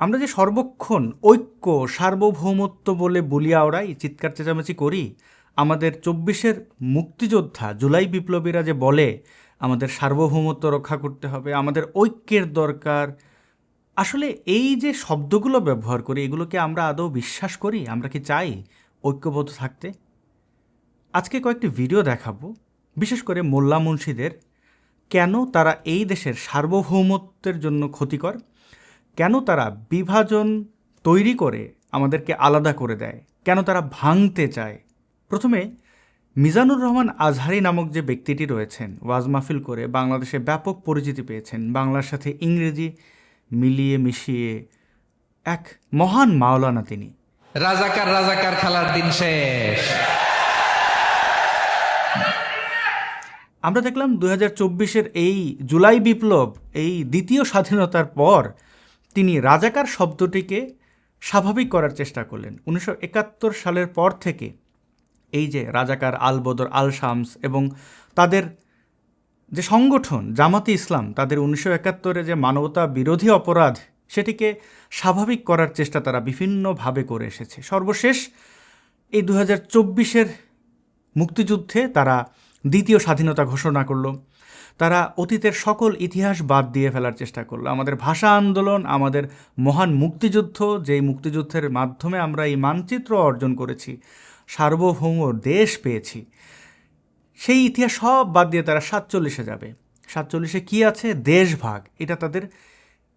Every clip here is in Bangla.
আমরা যে সর্বক্ষণ ঐক্য, সার্বভৌমত্ব বলে বলিয়া ওড়াই চিৎকার চেঁচামেচি করি, আমাদের চব্বিশের মুক্তিযোদ্ধা জুলাই বিপ্লবীরা যে বলে, আমাদের সার্বভৌমত্ব রক্ষা করতে হবে, আমাদের ঐক্যের দরকার, আসলে এই যে শব্দগুলো ব্যবহার করি, এগুলোকে আমরা আদৌ বিশ্বাস করি? আমরা কি চাই ঐক্যবদ্ধ থাকতে? আজকে কয়েকটি ভিডিও দেখাবো, বিশেষ করে মোল্লা মুন্সিদের, কেন তারা এই দেশের সার্বভৌমত্বের জন্য ক্ষতিকর? কেন তারা বিভাজন তৈরি করে আমাদেরকে আলাদা করে দেয়? কেন তারা ভাঙতে চায়? প্রথমে মিজানুর রহমান আজহারি নামক যে ব্যক্তিটি রয়েছেন ওয়াজ মাহফিল করে বাংলাদেশে ব্যাপক পরিচিতি পেয়েছেন বাংলার সাথে ইংরেজি মিলিয়ে মিশিয়ে এক মহান মাওলানা তিনি। রাজাকার রাজাকার খেলার দিন শেষ। আমরা দেখলাম দু হাজার চব্বিশের এই জুলাই বিপ্লব এই দ্বিতীয় স্বাধীনতার পর তিনি রাজাকার শব্দটিকে স্বাভাবিক করার চেষ্টা করলেন। উনিশশো একাত্তর সালের পর থেকে এই যে রাজাকার আল বদর, আল শামস এবং তাদের যে সংগঠন জামাতি ইসলাম, তাদের উনিশশো একাত্তরে যে মানবতা বিরোধী অপরাধ, সেটিকে স্বাভাবিক করার চেষ্টা তারা বিভিন্নভাবে করে এসেছে। সর্বশেষ এই দু হাজার মুক্তিযুদ্ধে তারা দ্বিতীয় স্বাধীনতা ঘোষণা করল। তারা অতীতের সকল ইতিহাস বাদ দিয়ে ফেলার চেষ্টা করল। আমাদের ভাষা আন্দোলন, আমাদের মহান মুক্তিযুদ্ধ, যেই মুক্তিযুদ্ধের মাধ্যমে আমরা এই মানচিত্র অর্জন করেছি, সার্বভৌম দেশ পেয়েছি, সেই ইতিহাস সব বাদ দিয়ে তারা সাতচল্লিশে যাবে। সাতচল্লিশে কী আছে? দেশভাগ। এটা তাদের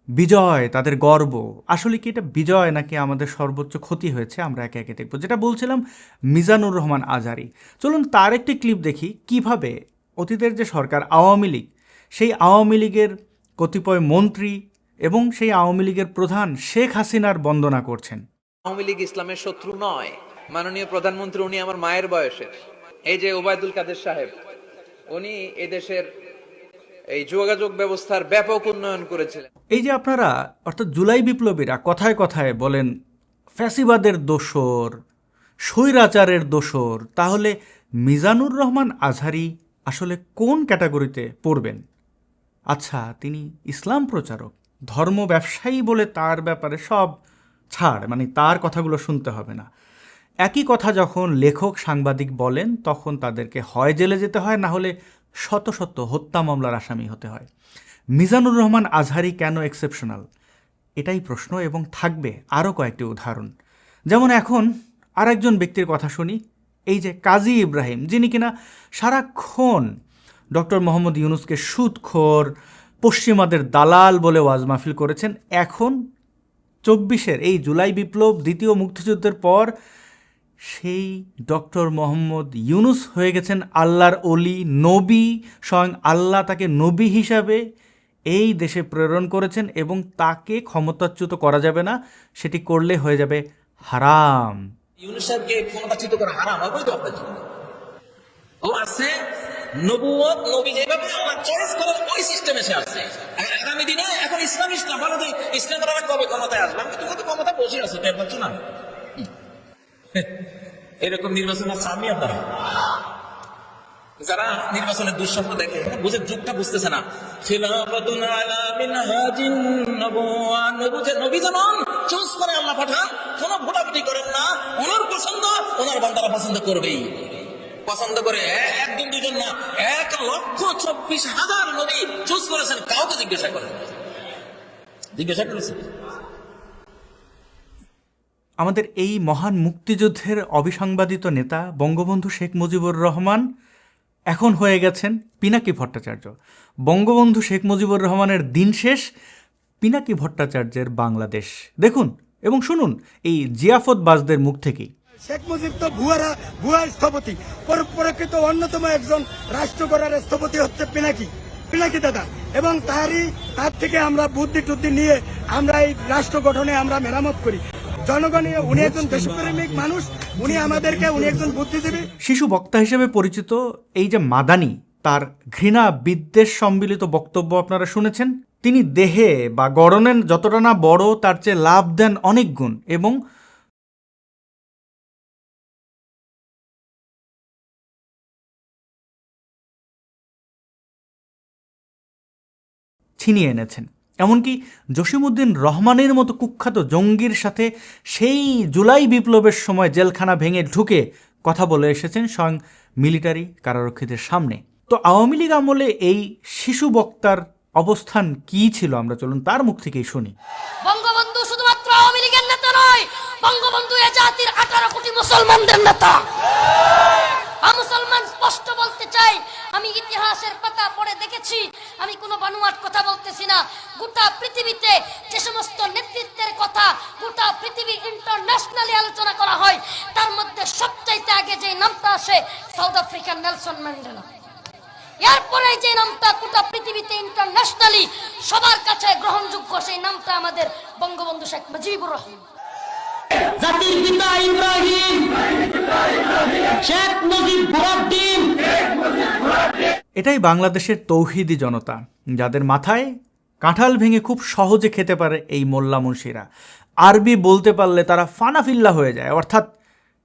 বিজয়, তাদের গর্ব। আসলে কি এটা বিজয় নাকি আমাদের সর্বোচ্চ ক্ষতি হয়েছে, আমরা একে একে দেখব। যেটা বলছিলাম মিজানুর রহমান আজারি। চলুন তার একটি ক্লিপ দেখি, কীভাবে অতীতের যে সরকার আওয়ামী লীগ সেই আওয়ামী লীগের কতিপয় মন্ত্রী এবং সেই আওয়ামী লীগের প্রধান শেখ হাসিনার বন্দনা করছেন। আওয়ামী লীগ ইসলামের শত্রু নয়। মাননীয় প্রধানমন্ত্রী উনি আমার মায়ের বয়সের। এই যে ওবায়দুল কাদের সাহেব উনি এদেশের এই যোগাযোগ ব্যবস্থার ব্যাপক উন্নয়ন করেছিলেন। এই যে আপনারা অর্থাৎ জুলাই বিপ্লবীরা কথায় কথায় বলেন ফ্যাসিবাদের দোসর স্বৈরাচারের দোসর তাহলে মিজানুর রহমান আজহারি আসলে কোন ক্যাটাগরিতে পড়বেন? আচ্ছা তিনি ইসলাম প্রচারক, ধর্ম ব্যবসায়ী বলে তার ব্যাপারে সব ছাড় মানে তার কথাগুলো শুনতে হবে না। একই কথা যখন লেখক, সাংবাদিক বলেন, তখন তাদেরকে হয় জেলে যেতে হয়, না হলে শত শত হত্যা মামলার আসামি হতে হয়। মিজানুর রহমান আজহারি কেন এক্সেপশনাল এটাই প্রশ্ন এবং থাকবে আরও কয়েকটি উদাহরণ। যেমন এখন আরেকজন ব্যক্তির কথা শুনি এই যে কাজী ইব্রাহিম, যিনি কিনা সারাক্ষণ ডক্টর মোহাম্মদ ইউনুসকে সুদখোর, পশ্চিমাদের দালাল বলে ওয়াজ মাহফিল করেছেন, এখন চব্বিশের এই জুলাই বিপ্লব দ্বিতীয় মুক্তিযুদ্ধের পর সেই ডক্টর মোহাম্মদ ইউনুস হয়ে গেছেন আল্লাহর অলি নবী, স্বয়ং আল্লাহ তাকে নবী হিসাবে এই দেশে প্রেরণ করেছেন এবং তাকে ক্ষমতাচ্যুত করা যাবে না, সেটি করলে হয়ে যাবে হারাম। ইউনুস সাহেবকে ক্ষমতাচ্যুত করা হারাম অবৈধ অপরাধ ও আছে নবুয়ত নবী যেভাবে আল্লাহ চয়েস করেন, ওই আসছে আগামী দিনে এখন ইসলাম বলো কবে ক্ষমতায় তো ক্ষমতা বসে না? এরকম নির্বাচন আছে আমি আপনারা? যারা নির্বাচনের দুঃস্বপ্ন দেখে বুঝে যুগটা বুঝতেছে না। নবী যেমন চুজ করে আল্লাহ পাঠান কোন ভোটাভুটি করেন না ওনার পছন্দ ওনার বান্দারা পছন্দ করবেই। পছন্দ করে একজন দুজন না, এক লক্ষ চব্বিশ হাজার নবী চুজ করেছেন, কাউকে জিজ্ঞাসা করেন জিজ্ঞাসা করেছেন? আমাদের এই মহান মুক্তিযুদ্ধের অবিসংবাদিত নেতা বঙ্গবন্ধু শেখ মুজিবুর রহমান এখন হয়ে গেছেন পিনাকি ভট্টাচার্য। বঙ্গবন্ধু শেখ মুজিবুর রহমানের দিন শেষ পিনাকি ভট্টাচার্যের বাংলাদেশ। দেখুন এবং শুনুন এই জিয়াফত বাজদের মুখ থেকেই। শেখ মুজিব তো ভুয়ারা ভুয়া স্থপতি। পর- প্রকৃত অন্যতম একজন রাষ্ট্র গড়ার স্থপতি হচ্ছে পিনাকি। পিনাকি দাদা। এবং তারই, তার থেকে আমরা বুদ্ধি টুদ্ধি নিয়ে আমরা এই রাষ্ট্র গঠনে আমরা মেরামত করি। উনি একজন মানুষ, উনি আমাদেরকে, উনি একজন শিশু বক্তা হিসেবে পরিচিত এই যে মাদানি, তার ঘৃণা বিদ্বেষ সম্মিলিত বক্তব্য আপনারা শুনেছেন। তিনি দেহে বা গড়নের যতটা না বড়, তার চেয়ে লাভ দেন অনেক গুণ। এবং ছিনিয়ে এনেছেন। এমনকি জসিমউদ্দিন রহমানের মতো কুখ্যাত জঙ্গির সাথে সেই জুলাই বিপ্লবের সময় জেলখানা ভেঙে ঢুকে কথা বলে এসেছেন স্বয়ং মিলিটারি কারারক্ষীদের সামনে। তো আওয়ামী লীগ আমলে এই শিশু বক্তার অবস্থান কী ছিল? আমরা চলুন তার মুখ থেকেই শুনি। বঙ্গবন্ধু শুধুমাত্র আওয়ামী লীগের নেতা নয়, বঙ্গবন্ধু এ জাতির আঠারো কোটি মুসলমানদের নেতা। মুসলমান স্পষ্ট বলতে চাই আমি ইতিহাসের পাতা পড়ে দেখেছি। আমি কোনো বানুয়াট কথা বলতেছি না। গোটা পৃথিবীতে যে সমস্ত নেতৃত্বের কথা গোটা পৃথিবী ইন্টারন্যাশনালি আলোচনা করা হয়, তার মধ্যে সবচাইতে আগে যে নামটা আসে সাউথ আফ্রিকার নেলসন ম্যান্ডেলা এরপরে যে নামটা গোটা পৃথিবীতে ইন্টারন্যাশনালি সবার কাছে গ্রহণযোগ্য সেই নামটা আমাদের বঙ্গবন্ধু শেখ মুজিবুর রহমান। জাতির পিতা ইব্রাহিম শেখ মুজিব বুরদ্দিন এটাই বাংলাদেশের তৌহিদি জনতা যাদের মাথায় কাঁঠাল ভেঙে খুব সহজে খেতে পারে এই মোল্লা মুন্সিরা আরবি বলতে পারলে তারা ফানাফিল্লা হয়ে যায় অর্থাৎ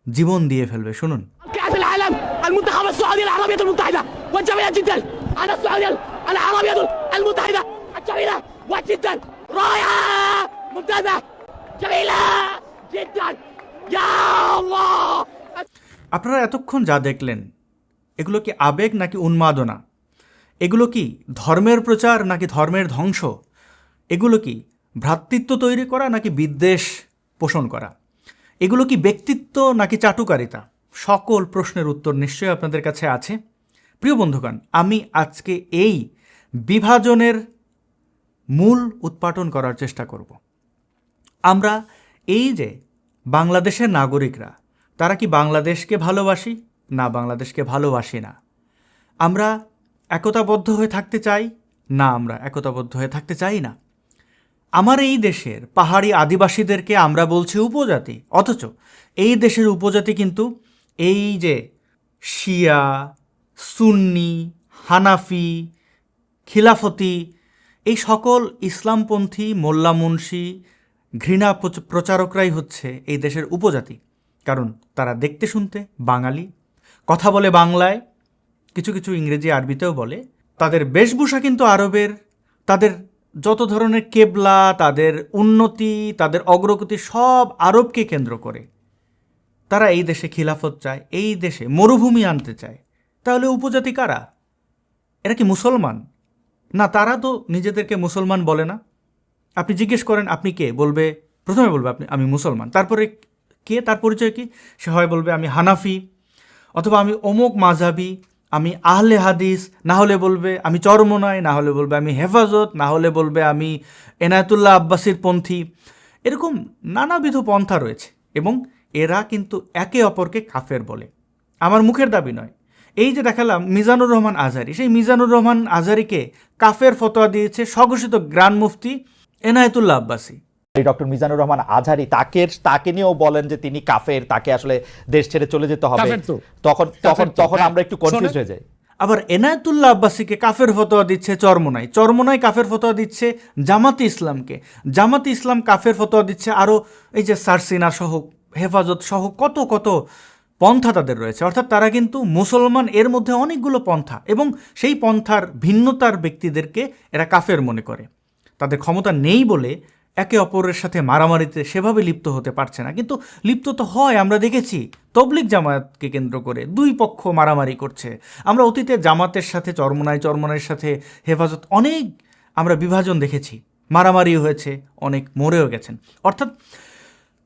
জীবন দিয়ে ফেলবে শুনুন كأس العالم المنتخب السعودية العربية المتحدة والجميلة جدا أنا السعودية العربية المتحدة الجميلة وجدا رائعة ممتازة جميلة جدا يا الله আপনারা এতক্ষণ যা দেখলেন, এগুলো কি আবেগ নাকি উন্মাদনা? এগুলো কি ধর্মের প্রচার নাকি ধর্মের ধ্বংস? এগুলো কি ভ্রাতৃত্ব তৈরি করা নাকি বিদ্বেষ পোষণ করা? এগুলো কি ব্যক্তিত্ব নাকি চাটুকারিতা? সকল প্রশ্নের উত্তর নিশ্চয়ই আপনাদের কাছে আছে। প্রিয় বন্ধুগণ, আমি আজকে এই বিভাজনের মূল উৎপাটন করার চেষ্টা করব। আমরা এই যে, বাংলাদেশের নাগরিকরা, তারা কি বাংলাদেশকে ভালোবাসি? না, বাংলাদেশকে ভালোবাসি না। আমরা একতাবদ্ধ হয়ে থাকতে চাই? না, আমরা একতাবদ্ধ হয়ে থাকতে চাই না। আমার এই দেশের পাহাড়ি আদিবাসীদেরকে আমরা বলছি উপজাতি। অথচ এই দেশের উপজাতি কিন্তু এই যে শিয়া, সুন্নি, হানাফি, খিলাফতি, এই সকল ইসলামপন্থী মোল্লা মুন্সি ঘৃণা প্রচ- প্রচারকরাই হচ্ছে এই দেশের উপজাতি। কারণ তারা দেখতে শুনতে বাঙালি, কথা বলে বাংলায়, কিছু কিছু ইংরেজি আরবিতেও বলে। তাদের বেশভূষা কিন্তু আরবের। তাদের যত ধরনের কেবলা, তাদের উন্নতি, তাদের অগ্রগতি সব আরবকে কেন্দ্র করে। তারা এই দেশে খিলাফত চায়, এই দেশে মরুভূমি আনতে চায়। তাহলে উপজাতি কারা? এরা কি মুসলমান? না, তারা তো নিজেদেরকে মুসলমান বলে না। আপনি জিজ্ঞেস করেন, আপনি কে? বলবে, প্রথমে বলবে, আপনি, আমি মুসলমান। তারপরে কে? তার পরিচয় কি? সে হয় বলবে, আমি হানাফি। অথবা, আমি অমুক মাঝাবি আমি আহলে হাদিস। না হলে বলবে, আমি চরমনাই। না হলে বলবে, আমি হেফাজত। না হলে বলবে, আমি এনায়তুল্লাহ আব্বাসির পন্থী। এরকম নানাবিধ পন্থা রয়েছে এবং এরা কিন্তু একে অপরকে কাফের বলে। আমার মুখের দাবি নয়। এই যে দেখালাম, মিজানুর রহমান আজারি। সেই মিজানুর রহমান আজারিকে কাফের ফতোয়া দিয়েছে স্বঘোষিত গ্রান মুফতি এনায়েতুল্লাহ আব্বাসী। এই ডক্টর মিজানুর রহমান আজহারি তাকে তাকে নিয়েও বলেন যে তিনি কাফের তাকে আসলে দেশ ছেড়ে চলে যেতে হবে। তখন তখন তখন হ্যাঁ। আমরা একটু কনফিউজ হয়ে যাই। আবার এনায়েতুল্লাহ আব্বাসীকে কাফের ফতোয়া দিচ্ছে চরমনাই। চরমনাই কাফের ফতোয়া দিচ্ছে জামাতি ইসলামকে। জামাতি ইসলাম কাফের ফতোয়া দিচ্ছে আরও এই যে সারসিনা সহ হেফাজত সহ কত কত পন্থা তাদের রয়েছে। অর্থাৎ তারা কিন্তু মুসলমান এর মধ্যে অনেকগুলো পন্থা এবং সেই পন্থার ভিন্নতার ব্যক্তিদেরকে এরা কাফের মনে করে। তাদের ক্ষমতা নেই বলে একে অপরের সাথে মারামারিতে সেভাবে লিপ্ত হতে পারছে না। কিন্তু লিপ্ত তো হয়, আমরা দেখেছি। তবলিক জামায়াতকে কেন্দ্র করে দুই পক্ষ মারামারি করছে। আমরা অতীতে জামাতের সাথে, চরমনাই চরমনাইয়ের সাথে হেফাজত অনেক আমরা বিভাজন দেখেছি। মারামারি হয়েছে, অনেক মরেও গেছেন। অর্থাৎ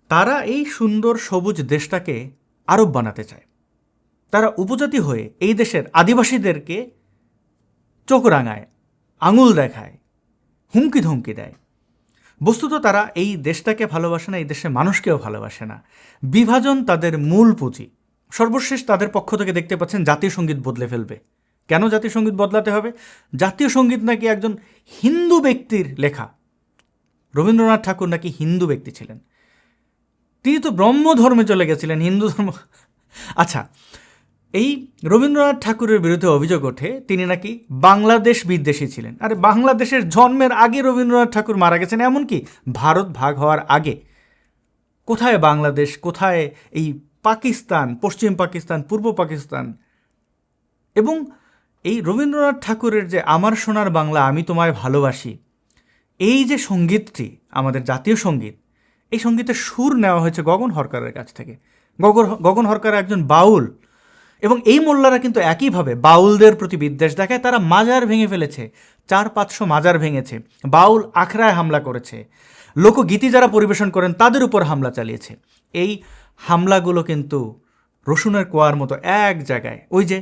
তারা এই সুন্দর সবুজ দেশটাকে আরব বানাতে চায়। তারা উপজাতি হয়ে এই দেশের আদিবাসীদেরকে চোখ রাঙায়, আঙুল দেখায় হুমকি ধমকি দেয়। বস্তুত তারা এই দেশটাকে ভালোবাসে না, এই দেশের মানুষকেও ভালোবাসে না। বিভাজন তাদের মূল পুঁজি। সর্বশেষ তাদের পক্ষ থেকে দেখতে পাচ্ছেন জাতীয় সংগীত বদলে ফেলবে। কেন জাতীয় সংগীত বদলাতে হবে? জাতীয় সংগীত নাকি একজন হিন্দু ব্যক্তির লেখা। রবীন্দ্রনাথ ঠাকুর নাকি হিন্দু ব্যক্তি ছিলেন। তিনি তো ব্রহ্ম ধর্মে চলে গেছিলেন, হিন্দু ধর্ম। আচ্ছা এই রবীন্দ্রনাথ ঠাকুরের বিরুদ্ধে অভিযোগ ওঠে, তিনি নাকি বাংলাদেশ বিদ্বেষী ছিলেন। আরে, বাংলাদেশের জন্মের আগে রবীন্দ্রনাথ ঠাকুর মারা গেছেন, এমনকি ভারত ভাগ হওয়ার আগে। কোথায় বাংলাদেশ, কোথায় এই পাকিস্তান, পশ্চিম পাকিস্তান, পূর্ব পাকিস্তান? এবং এই রবীন্দ্রনাথ ঠাকুরের যে আমার সোনার বাংলা, আমি তোমায় ভালোবাসি, এই যে সঙ্গীতটি, আমাদের জাতীয় সংগীত, এই সঙ্গীতের সুর নেওয়া হয়েছে গগন হরকারের কাছ থেকে। গগন গগন হরকার একজন বাউল এবং এই মোল্লারা কিন্তু একইভাবে বাউলদের প্রতি বিদ্বেষ দেখায়, তারা মাজার ভেঙে ফেলেছে, চার পাঁচশো মাজার ভেঙেছে, বাউল আখড়ায় হামলা করেছে। লোকগীতি যারা পরিবেশন করেন, তাদের উপর হামলা চালিয়েছে। এই হামলাগুলো কিন্তু রসুনের কোয়ার মতো এক জায়গায়, ওই যে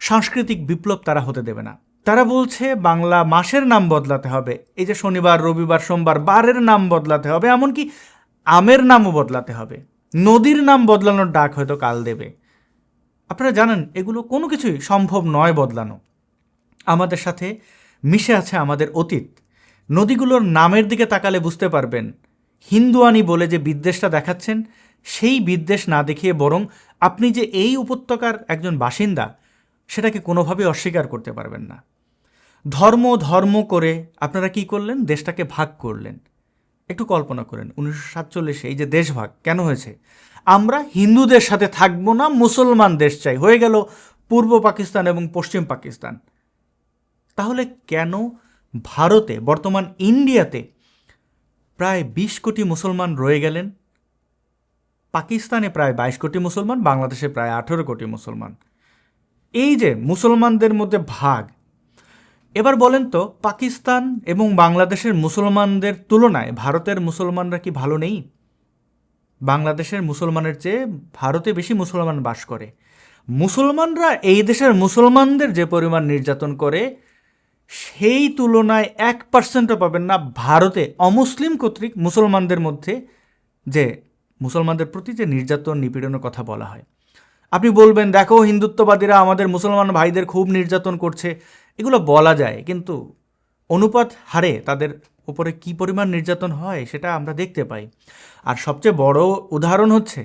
সাংস্কৃতিক বিপ্লব তারা হতে দেবে না। তারা বলছে, বাংলা মাসের নাম বদলাতে হবে, এই যে শনিবার, রবিবার, সোমবার, বারের নাম বদলাতে হবে, এমনকি আমের নামও বদলাতে হবে। নদীর নাম বদলানোর ডাক হয়তো কাল দেবে। আপনারা জানেন, এগুলো কোনো কিছুই সম্ভব নয় বদলানো। আমাদের সাথে মিশে আছে আমাদের অতীত। নদীগুলোর নামের দিকে তাকালে বুঝতে পারবেন, হিন্দুয়ানি বলে যে বিদ্বেষটা দেখাচ্ছেন, সেই বিদ্বেষ না দেখিয়ে বরং আপনি যে এই উপত্যকার একজন বাসিন্দা, সেটাকে কোনোভাবেই অস্বীকার করতে পারবেন না। ধর্ম ধর্ম করে আপনারা কি করলেন? দেশটাকে ভাগ করলেন। একটু কল্পনা করেন, উনিশশো সাতচল্লিশে এই যে দেশভাগ কেন হয়েছে? আমরা হিন্দুদের সাথে থাকব না, মুসলমান দেশ চাই। হয়ে গেল পূর্ব পাকিস্তান এবং পশ্চিম পাকিস্তান। তাহলে কেন ভারতে, বর্তমান ইন্ডিয়াতে প্রায় বিশ কোটি মুসলমান রয়ে গেলেন? পাকিস্তানে প্রায় বাইশ কোটি মুসলমান, বাংলাদেশে প্রায় আঠেরো কোটি মুসলমান। এই যে মুসলমানদের মধ্যে ভাগ, এবার বলেন তো পাকিস্তান এবং বাংলাদেশের মুসলমানদের তুলনায় ভারতের মুসলমানরা কি ভালো নেই? বাংলাদেশের মুসলমানের চেয়ে ভারতে বেশি মুসলমান বাস করে। মুসলমানরা এই দেশের মুসলমানদের যে পরিমাণ নির্যাতন করে, সেই তুলনায় এক পার্সেন্টও পাবেন না ভারতে। অমুসলিম কর্তৃক মুসলমানদের মধ্যে যে, মুসলমানদের প্রতি যে নির্যাতন, নিপীড়নের কথা বলা হয়। আপনি বলবেন, দেখো, হিন্দুত্ববাদীরা আমাদের মুসলমান ভাইদের খুব নির্যাতন করছে। এগুলো বলা যায়, কিন্তু অনুপাত হারে তাদের উপরে কি পরিমাণ নির্যাতন হয় সেটা আমরা দেখতে পাই। আর সবচেয়ে বড় উদাহরণ হচ্ছে,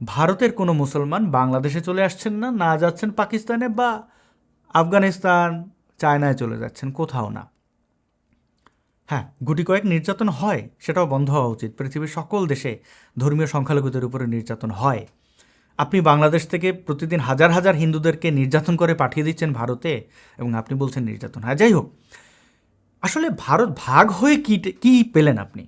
ভারতের কোনো মুসলমান বাংলাদেশে চলে আসছেন না না যাচ্ছেন পাকিস্তানে বা আফগানিস্তান, চায়নায় চলে যাচ্ছেন কোথাও না। হ্যাঁ গুটি কয়েক নির্যাতন হয়, সেটাও বন্ধ হওয়া উচিত। পৃথিবীর সকল দেশে ধর্মীয় সংখ্যালঘুদের উপরে নির্যাতন হয়। আপনি বাংলাদেশ থেকে প্রতিদিন হাজার হাজার হিন্দুদেরকে নির্যাতন করে পাঠিয়ে দিচ্ছেন ভারতে এবং আপনি বলছেন নির্যাতন হ্যাঁ। যাই হোক আসলে ভারত ভাগ হয়ে কী কী পেলেন আপনি?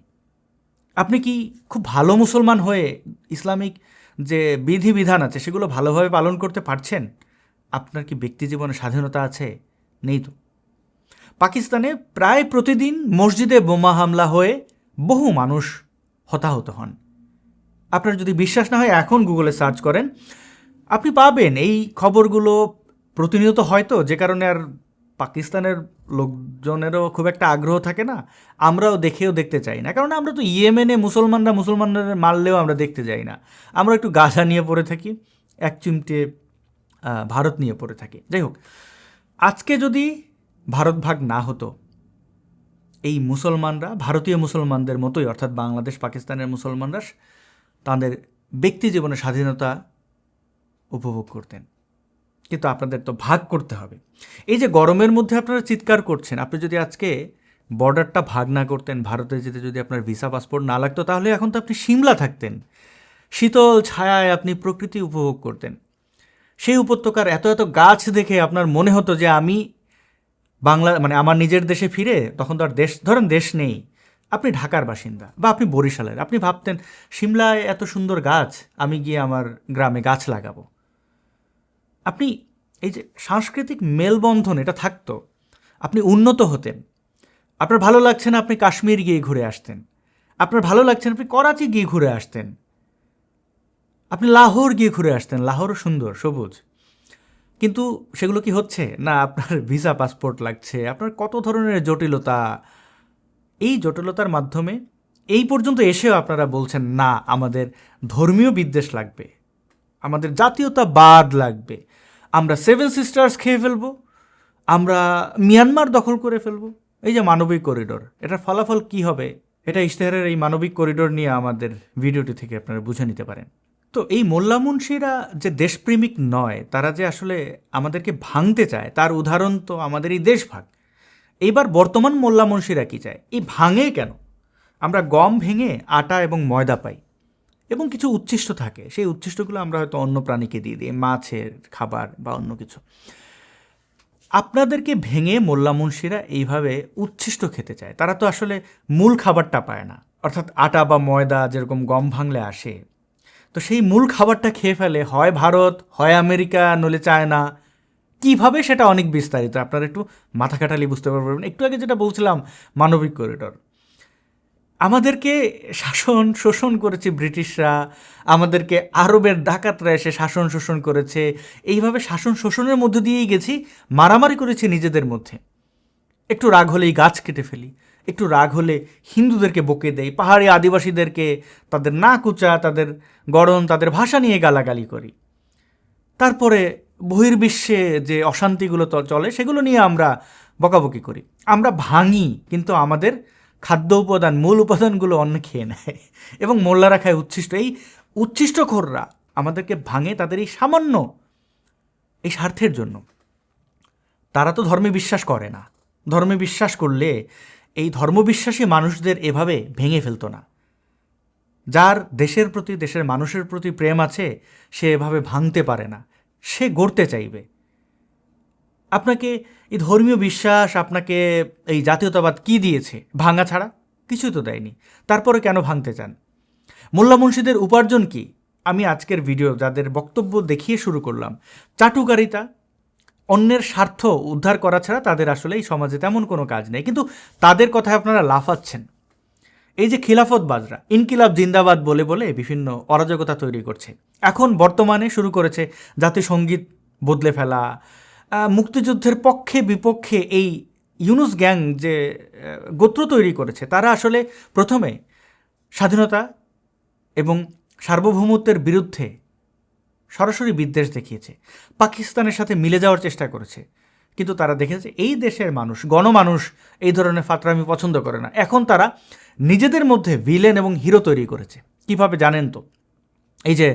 আপনি কি খুব ভালো মুসলমান হয়ে ইসলামিক যে বিধিবিধান আছে সেগুলো ভালোভাবে পালন করতে পারছেন? আপনার কি ব্যক্তি জীবনে স্বাধীনতা আছে? নেই তো। পাকিস্তানে প্রায় প্রতিদিন মসজিদে বোমা হামলা হয়ে বহু মানুষ হতাহত হন। আপনার যদি বিশ্বাস না হয়, এখন গুগলে সার্চ করেন। আপনি পাবেন এই খবরগুলো প্রতিনিয়ত হয়তো, যে কারণে আর পাকিস্তানের লোকজনেরও খুব একটা আগ্রহ থাকে না। আমরাও দেখেও দেখতে চাই না। কারণ আমরা তো ইয়েমেনে মুসলমানরা মুসলমানদের মারলেও আমরা দেখতে যাই না। আমরা একটু গাজা নিয়ে পড়ে থাকি, এক চিমটে ভারত নিয়ে পড়ে থাকি। যাই হোক, আজকে যদি ভারত ভাগ না হতো, এই মুসলমানরা, ভারতীয় মুসলমানদের মতোই, অর্থাৎ বাংলাদেশ, পাকিস্তানের মুসলমানরা, তাদের ব্যক্তি জীবনে স্বাধীনতা উপভোগ করতেন। কিন্তু আপনাদের তো ভাগ করতে হবে। এই যে গরমের মধ্যে আপনারা চিৎকার করছেন, আপনি যদি আজকে বর্ডারটা ভাগ না করতেন, ভারতে যেতে যদি আপনার ভিসা পাসপোর্ট না লাগতো, তাহলে এখন তো আপনি সিমলা থাকতেন। শীতল ছায়ায় আপনি প্রকৃতি উপভোগ করতেন। সেই উপত্যকার এত এত গাছ দেখে আপনার মনে হতো যে আমি বাংলা মানে আমার নিজের দেশে ফিরে, তখন তো আর দেশ, ধরেন দেশ নেই। আপনি ঢাকার বাসিন্দা বা আপনি বরিশালের, আপনি ভাবতেন, সিমলায় এত সুন্দর গাছ, আমি গিয়ে আমার গ্রামে গাছ লাগাবো। আপনি এই যে সাংস্কৃতিক মেলবন্ধন, এটা থাকতো। আপনি উন্নত হতেন। আপনার ভালো লাগছে না আপনি কাশ্মীর গিয়ে ঘুরে আসতেন। আপনার ভালো লাগছে না আপনি করাচি গিয়ে ঘুরে আসতেন। আপনি লাহোর গিয়ে ঘুরে আসতেন। লাহোরও সুন্দর, সবুজ। কিন্তু সেগুলো কি হচ্ছে? না, আপনার ভিসা পাসপোর্ট লাগছে, আপনার কত ধরনের জটিলতা? এই জটিলতার মাধ্যমে এই পর্যন্ত এসেও আপনারা বলছেন, না, আমাদের ধর্মীয় বিদ্বেষ লাগবে। আমাদের জাতীয়তাবাদ লাগবে। আমরা সেভেন সিস্টার্স খেয়ে ফেলব, আমরা মিয়ানমার দখল করে ফেলব। এই যে মানবিক করিডোর এটার ফলাফল কি হবে? এটা ইশতেহারের এই মানবিক করিডোর নিয়ে আমাদের ভিডিওটি থেকে আপনারা বুঝে নিতে পারেন। তো এই মোল্লা মুন্সিরা যে দেশপ্রেমিক নয়, তারা যে আসলে আমাদেরকে ভাঙতে চায়, তার উদাহরণ তো আমাদের এই দেশ দেশভাগ এইবার বর্তমান মোল্লা মুন্সিরা কি চায়? এই ভাঙে কেন? আমরা গম ভেঙে আটা এবং ময়দা পাই। এবং কিছু উচ্ছিষ্ট থাকে। সেই উচ্ছিষ্টগুলো আমরা হয়তো অন্য প্রাণীকে দিয়ে দিই, মাছের খাবার বা অন্য কিছু। আপনাদেরকে ভেঙে মোল্লা মুন্সিরা এইভাবে উচ্ছিষ্ট খেতে চায়। তারা তো আসলে মূল খাবারটা পায় না। অর্থাৎ আটা বা ময়দা যেরকম গম ভাঙলে আসে। তো সেই মূল খাবারটা খেয়ে ফেলে, হয় ভারত, হয় আমেরিকা নলে চায়না। কীভাবে সেটা অনেক বিস্তারিত? আপনারা একটু মাথা কাটালি বুঝতে পারবেন। একটু আগে যেটা বলছিলাম, মানবিক করিডর আমাদেরকে শাসন শোষণ করেছে ব্রিটিশরা, আমাদেরকে আরবের ডাকাতরা এসে শাসন শোষণ করেছে। এইভাবে শাসন শোষণের মধ্যে দিয়েই গেছি, মারামারি করেছি নিজেদের মধ্যে। একটু রাগ হলেই গাছ কেটে ফেলি, একটু রাগ হলে হিন্দুদেরকে বকে দেই, পাহাড়ি আদিবাসীদেরকে তাদের না কুচা তাদের গড়ন, তাদের ভাষা নিয়ে গালাগালি করি। তারপরে বহির্বিশ্বে যে অশান্তিগুলো চলে, সেগুলো নিয়ে আমরা বকাবকি করি। আমরা ভাঙি, কিন্তু আমাদের খাদ্য উপাদান, মূল উপাদানগুলো অন্য খেয়ে নেয় এবং মোল্লারা খায় উচ্ছিষ্ট। এই উচ্ছিষ্টখোররা আমাদেরকে ভাঙে তাদের এই সামান্য এই স্বার্থের জন্য। তারা তো ধর্মে বিশ্বাস করে না। ধর্মে বিশ্বাস করলে এই ধর্মবিশ্বাসী মানুষদের এভাবে ভেঙে ফেলতো না। যার দেশের প্রতি, দেশের মানুষের প্রতি প্রেম আছে, সে এভাবে ভাঙতে পারে না। সে গড়তে চাইবে। আপনাকে এই ধর্মীয় বিশ্বাস, আপনাকে এই জাতীয়তাবাদ কি দিয়েছে? ভাঙা ছাড়া কিছুই তো দেয়নি। তারপরে কেন ভাঙতে চান? মোল্লা মুন্সিদের উপার্জন কি? আমি আজকের ভিডিও যাদের বক্তব্য দেখিয়ে শুরু করলাম, চাটুকারিতা, অন্যের স্বার্থ উদ্ধার করা ছাড়া তাদের আসলে এই সমাজে তেমন কোনো কাজ নেই। কিন্তু তাদের কথায় আপনারা লাফাচ্ছেন। এই যে খিলাফত বাজরা ইনকিলাব জিন্দাবাদ বলে বলে বিভিন্ন অরাজকতা তৈরি করছে। এখন বর্তমানে শুরু করেছে জাতীয় সংগীত বদলে ফেলা মুক্তিযুদ্ধের পক্ষে বিপক্ষে এই ইউনুস গ্যাং যে গোত্র তৈরি করেছে, তারা আসলে প্রথমে স্বাধীনতা এবং সার্বভৌমত্বের বিরুদ্ধে সরাসরি বিদ্বেষ দেখিয়েছে। পাকিস্তানের সাথে মিলে যাওয়ার চেষ্টা করেছে। কিন্তু তারা দেখেছে এই দেশের মানুষ, গণমানুষ এই ধরনের ফাতরামি পছন্দ করে না। এখন তারা নিজেদের মধ্যে ভিলেন এবং হিরো তৈরি করেছে। কীভাবে জানেন তো? এই যে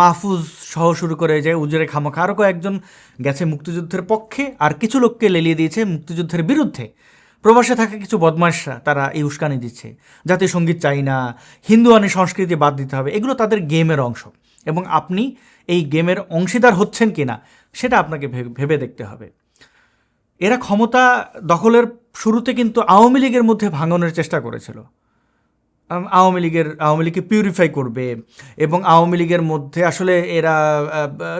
মাহফুজ সহ শুরু করে যে উজরে খামাখা আরও কয়েকজন গেছে মুক্তিযুদ্ধের পক্ষে আর কিছু লোককে লেলিয়ে দিয়েছে মুক্তিযুদ্ধের বিরুদ্ধে। প্রবাসে থাকা কিছু বদমাশরা তারা এই উস্কানি দিচ্ছে। জাতীয় সংগীত চাই না, হিন্দুয়ানি সংস্কৃতি বাদ দিতে হবে, এগুলো তাদের গেমের অংশ। এবং আপনি এই গেমের অংশীদার হচ্ছেন কি না সেটা আপনাকে ভেবে দেখতে হবে। এরা ক্ষমতা দখলের শুরুতে কিন্তু আওয়ামী লীগের মধ্যে ভাঙনের চেষ্টা করেছিল। আওয়ামী লীগের, আওয়ামী লীগকে পিউরিফাই করবে এবং আওয়ামী লীগের মধ্যে আসলে এরা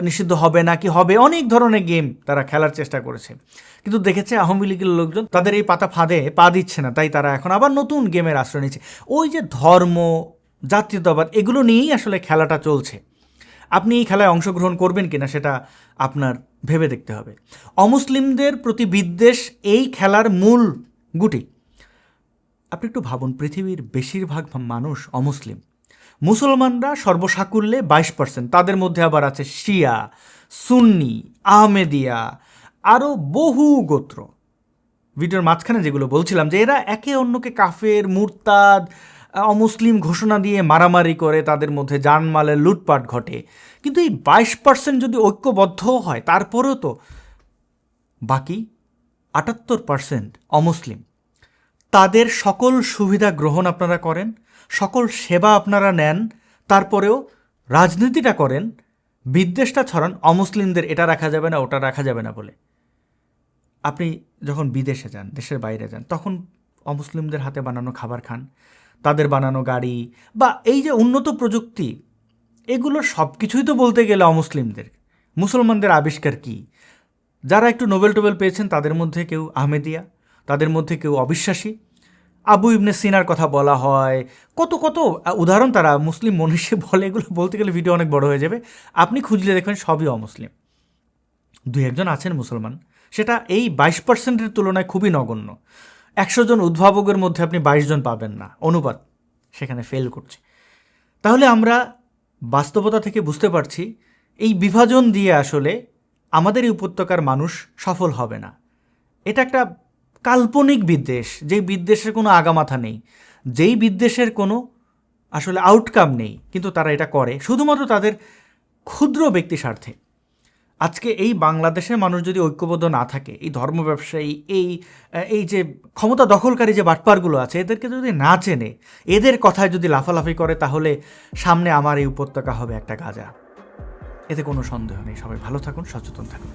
নিষিদ্ধ হবে না কি হবে, অনেক ধরনের গেম তারা খেলার চেষ্টা করেছে। কিন্তু দেখেছে আওয়ামী লীগের লোকজন তাদের এই পাতা ফাঁদে, পা দিচ্ছে না, তাই তারা এখন আবার নতুন গেমের আশ্রয় নিচ্ছে। ওই যে ধর্ম, জাতীয়তাবাদ, এগুলো নিয়েই আসলে খেলাটা চলছে। আপনি এই খেলায় অংশগ্রহণ করবেন কিনা সেটা আপনার ভেবে দেখতে হবে। অমুসলিমদের প্রতি বিদ্বেষ এই খেলার মূল গুটি। আপনি একটু ভাবুন, পৃথিবীর বেশিরভাগ মানুষ অমুসলিম। মুসলমানরা সর্বসাকুল্যে বাইশ পার্সেন্ট তাদের মধ্যে আবার আছে শিয়া, সুন্নি, আহমেদিয়া আরও বহু গোত্র। ভিডিওর মাঝখানে যেগুলো বলছিলাম যে এরা একে অন্যকে কাফের, মুরতাদ অমুসলিম ঘোষণা দিয়ে মারামারি করে, তাদের মধ্যে জানমালের লুটপাট ঘটে। কিন্তু এই বাইশ পার্সেন্ট যদি ঐক্যবদ্ধ হয়, তারপরেও তো বাকি আটাত্তর পার্সেন্ট অমুসলিম। তাদের সকল সুবিধা গ্রহণ আপনারা করেন, সকল সেবা আপনারা নেন, তারপরেও রাজনীতিটা করেন, বিদ্বেষটা ছড়ান, অমুসলিমদের এটা রাখা যাবে না, ওটা রাখা যাবে না বলে। আপনি যখন বিদেশে যান, দেশের বাইরে যান, তখন অমুসলিমদের হাতে বানানো খাবার খান, তাদের বানানো গাড়ি বা এই যে উন্নত প্রযুক্তি, এগুলো সব কিছুই তো বলতে গেলে অমুসলিমদের। মুসলমানদের আবিষ্কার কি? যারা একটু নোবেল টোবেল পেয়েছেন, তাদের মধ্যে কেউ আহমেদিয়া, তাদের মধ্যে কেউ অবিশ্বাসী আবু ইবনে সিনার কথা বলা হয়। কত কত, উদাহরণ তারা, মুসলিম মনীষী বলে এগুলো বলতে গেলে ভিডিও অনেক বড় হয়ে যাবে। আপনি খুঁজলে দেখবেন সবই অমুসলিম। দুই একজন আছেন মুসলমান। সেটা এই বাইশ পার্সেন্টের তুলনায় খুবই নগণ্য। একশো জন উদ্ভাবকের মধ্যে আপনি বাইশ জন পাবেন না। অনুপাত সেখানে ফেল করছে। তাহলে আমরা বাস্তবতা থেকে বুঝতে পারছি, এই বিভাজন দিয়ে আসলে আমাদের এই উপত্যকার মানুষ সফল হবে না। এটা একটা কাল্পনিক বিদ্বেষ, যেই বিদ্বেষের কোনো আগামাথা নেই, যেই বিদ্বেষের কোনো আসলে আউটকাম নেই, কিন্তু তারা এটা করে, শুধুমাত্র তাদের ক্ষুদ্র ব্যক্তি স্বার্থে। আজকে এই বাংলাদেশের মানুষ যদি ঐক্যবদ্ধ না থাকে, এই ধর্ম ব্যবসায়ী, এই এই যে ক্ষমতা দখলকারী যে বাটপারগুলো আছে, এদেরকে যদি না চেনে, এদের কথায় যদি লাফালাফি করে, তাহলে সামনে আমার এই উপত্যকা হবে একটা গাজা। এতে কোনো সন্দেহ নেই। সবাই ভালো থাকুন, সচেতন থাকুন।